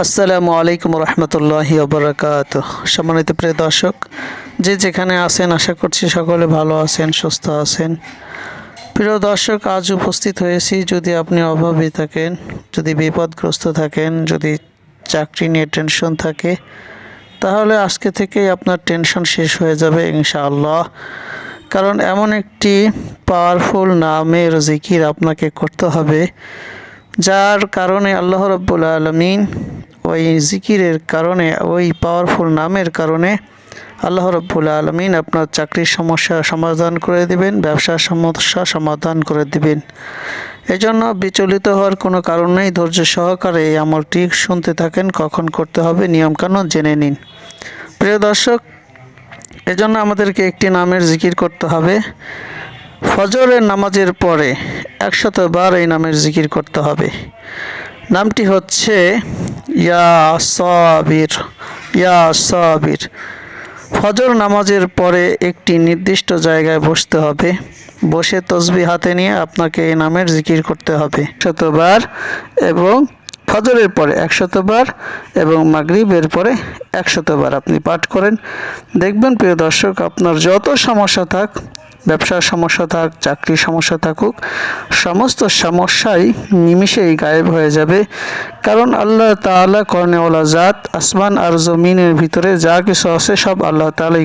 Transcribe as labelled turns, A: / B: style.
A: আসসালামু আলাইকুম রহমতুল্লাহ বরকাত সম্মানিত প্রিয় দর্শক, যে যেখানে আছেন, আশা করছি সকলে ভালো আছেন, সুস্থ আছেন। প্রিয় দর্শক, আজ উপস্থিত হয়েছি যদি আপনি অভাবী থাকেন, যদি বিপদগ্রস্ত থাকেন, যদি চাকরি নিয়ে টেনশন থাকে, তাহলে আজকে থেকেই আপনার টেনশন শেষ হয়ে যাবে ইনশাআল্লাহ। কারণ এমন একটি পাওয়ারফুল নামের জিকির আপনাকে করতে হবে, যার কারণে আল্লাহ রব্বুল আলমিন ওই জিকিরের কারণে, ওই পাওয়ারফুল নামের কারণে আল্লাহ রব্বুল আলমিন আপনার চাকরির সমস্যা সমাধান করে দিবেন, ব্যবসার সমস্যা সমাধান করে দিবেন। এজন্য বিচলিত হওয়ার কোনো কারণ নেই। ধৈর্য সহকারে এই আমলটি শুনতে থাকেন, কখন করতে হবে নিয়মকানুন জেনে নিন। প্রিয় দর্শক, এজন্য আমাদেরকে একটি নামের জিকির করতে হবে। ফজরের নামাজের পরে একশত বার এই নামের জিকির করতে হবে। নামটি হচ্ছে ইয়া সাবির ইয়া সাবির। ফজর নামাজের পরে একটি নির্দিষ্ট জায়গায় বসতে হবে। বসে তসবি হাতে নিয়ে আপনাকে এই নামের জিকির করতে হবে। শতবার এবং ফজরের পরে একশতবার এবং মাগরিবের পরে একশতবার আপনি পাঠ করেন। দেখবেন প্রিয় দর্শক, আপনার যত সমস্যা থাক ব্যবসার সমস্যা থাক, চাকরির সমস্যা থাকুক, সমস্ত সমস্যাই নিমিষেই গায়েব হয়ে যাবে। কারণ আল্লাহ তালা কর্নেওয়ালা জাত, আসমান আর জমিনের ভিতরে যা কিছু আছে সব আল্লাহ তালাই